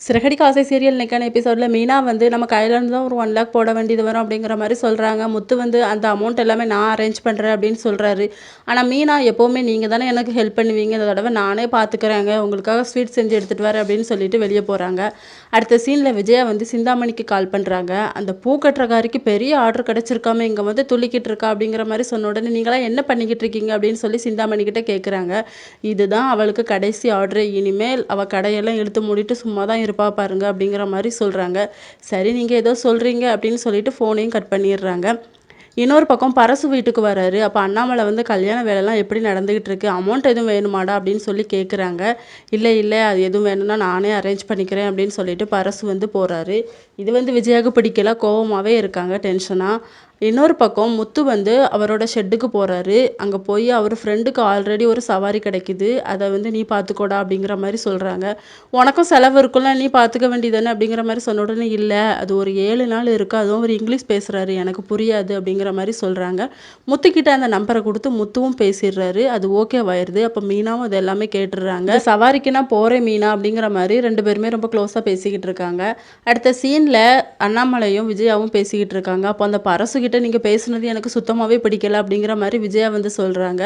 சிறகடி காசை சீரியல் நிற்கான எபிசோடில் மீனா வந்து நம்ம கையிலேருந்து தான் ஒரு ஒன் லேக் போட வேண்டியது வரும் அப்படிங்கிற மாதிரி சொல்கிறாங்க முத்து வந்து அந்த அமௌண்ட் எல்லாமே நான் அரேஞ்ச் பண்ணுறேன் அப்படின்னு சொல்கிறாரு ஆனால் மீனா எப்போவுமே நீங்கள் தானே எனக்கு ஹெல்ப் பண்ணுவீங்க. இந்த தடவை நானே பார்த்துக்கிறேங்க உங்களுக்காக ஸ்வீட் செஞ்சு எடுத்துகிட்டு வரேன் அப்படின்னு சொல்லிட்டு வெளியே போகிறாங்க அடுத்த சீனில் விஜயா வந்து சிந்தாமணிக்கு கால் பண்ணுறாங்க அந்த பூ கட்டுறக்காரிக்கு பெரிய ஆர்டர் கிடச்சிருக்காம இங்கே வந்து துள்ளிக்கிட்டு இருக்கா அப்படிங்கிற மாதிரி சொன்ன உடனே நீங்களாம் என்ன பண்ணிக்கிட்டு இருக்கீங்க அப்படின்னு சொல்லி சிந்தாமணிக்கிட்ட கேட்குறாங்க இதுதான் அவளுக்கு கடைசி ஆர்டர் இனிமேல் அவள் கடையெல்லாம் இழுத்து மூடிட்டு சும்மா தான் இருப்பா பாருங்க அப்படிங்கிற மாதிரி சொல்கிறாங்க சரி நீங்கள் ஏதோ சொல்கிறீங்க அப்படின்னு சொல்லிட்டு ஃபோனையும் கட் பண்ணிடுறாங்க. இன்னொரு பக்கம் பரசு வீட்டுக்கு வராரு. அப்போ அண்ணாமலை வந்து கல்யாண வேலைலாம் எப்படி நடந்துக்கிட்டு இருக்கு? அமௌண்ட் எதுவும் வேணுமாடா அப்படின்னு சொல்லி கேட்குறாங்க இல்லை இல்லை அது எதுவும் வேணும்னா நானே அரேஞ்ச் பண்ணிக்கிறேன் அப்படின்னு சொல்லிட்டு பரசு வந்து போகிறாரு இது வந்து விஜயாவுக்கு பிடிக்கல கோவமாகவே இருக்காங்க டென்ஷனாக இன்னொரு பக்கம் முத்து வந்து அவரோட ஷெட்டுக்கு போகிறாரு அங்கே போய் அவர் ஃப்ரெண்டுக்கு ஆல்ரெடி ஒரு சவாரி கிடைக்குது. அதை வந்து நீ பார்த்துக்கோடா அப்படிங்கிற மாதிரி சொல்கிறாங்க உனக்கும் செலவு இருக்கும்ல நீ பார்த்துக்க வேண்டியதானே அப்படிங்கிற மாதிரி சொன்ன உடனே இல்லை அது ஒரு ஏழு நாள் இருக்குது அதுவும் அவர் இங்கிலீஷ் பேசுகிறாரு எனக்கு புரியாது அப்படிங்கிற மாதிரி சொல்கிறாங்க முத்துக்கிட்ட அந்த நம்பரை கொடுத்து முத்துவும் பேசிடுறாரு. அது ஓகே அப்போ மீனாவும் அது எல்லாமே கேட்டுடுறாங்க. சவாரிக்கு நான் போகிறேன் மீனா அப்படிங்கிற மாதிரி ரெண்டு பேருமே ரொம்ப க்ளோஸாக பேசிக்கிட்டு இருக்காங்க. அடுத்த சீனில் அண்ணாமலையும் விஜயாவும் பேசிக்கிட்டு இருக்காங்க. அப்போ அந்த பரசு கிட்ட நீங்கள் பேசுனது எனக்கு சுத்தமாகவே பிடிக்கல அப்படிங்கிற மாதிரி விஜயா வந்து சொல்கிறாங்க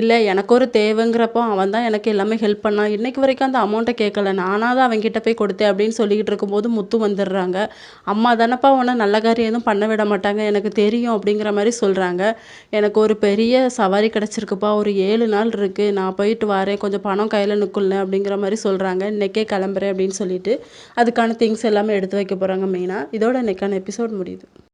இல்லை எனக்கு ஒரு தேவைங்கிறப்போ அவன் தான் எனக்கு எல்லாமே ஹெல்ப் பண்ணான் இன்றைக்கு வரைக்கும் அந்த அமௌண்ட்டை கேட்கல நானாக தான் அவன்கிட்ட போய் கொடுத்தேன் அப்படின்னு சொல்லிக்கிட்டு இருக்கும்போது முத்து வந்துடுறாங்க. அம்மா தானப்பா உன்னை நல்ல காரியம் எதுவும் பண்ண விட மாட்டாங்க. எனக்கு தெரியும் அப்படிங்கிற மாதிரி சொல்கிறாங்க எனக்கு ஒரு பெரிய சவாரி கிடச்சிருக்குப்பா. ஒரு ஏழு நாள் இருக்குது நான் போயிட்டு வரேன். கொஞ்சம் பணம் கையில் நிற்கல அப்படிங்கிற மாதிரி சொல்கிறாங்க இன்றைக்கே கிளம்புறேன் அப்படின்னு சொல்லிட்டு அதுக்கான திங்ஸ் எல்லாமே எடுத்து வைக்க போகிறாங்க மெயினாக இதோட இன்றைக்கான எபிசோட் முடியுது.